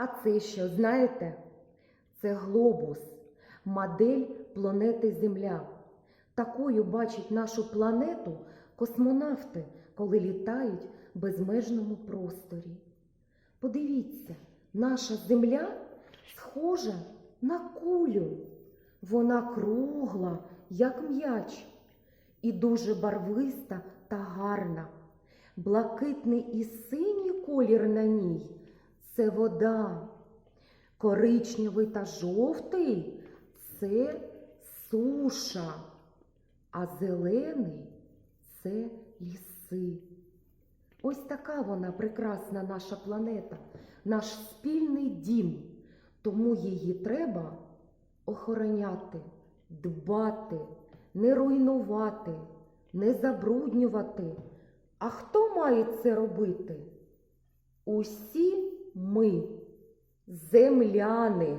А це що, знаєте? Це глобус, модель планети Земля. Такою бачать нашу планету космонавти, коли літають в безмежному просторі. Подивіться, наша Земля схожа на кулю. Вона кругла, як м'яч, і дуже барвиста та гарна. Блакитний і синій колір на ній це вода. Коричневий та жовтий це суша, а зелений це ліси. Ось така вона прекрасна наша планета, наш спільний дім. Тому її треба охороняти, дбати, не руйнувати, не забруднювати. А хто має це робити? Усі ми, земляни.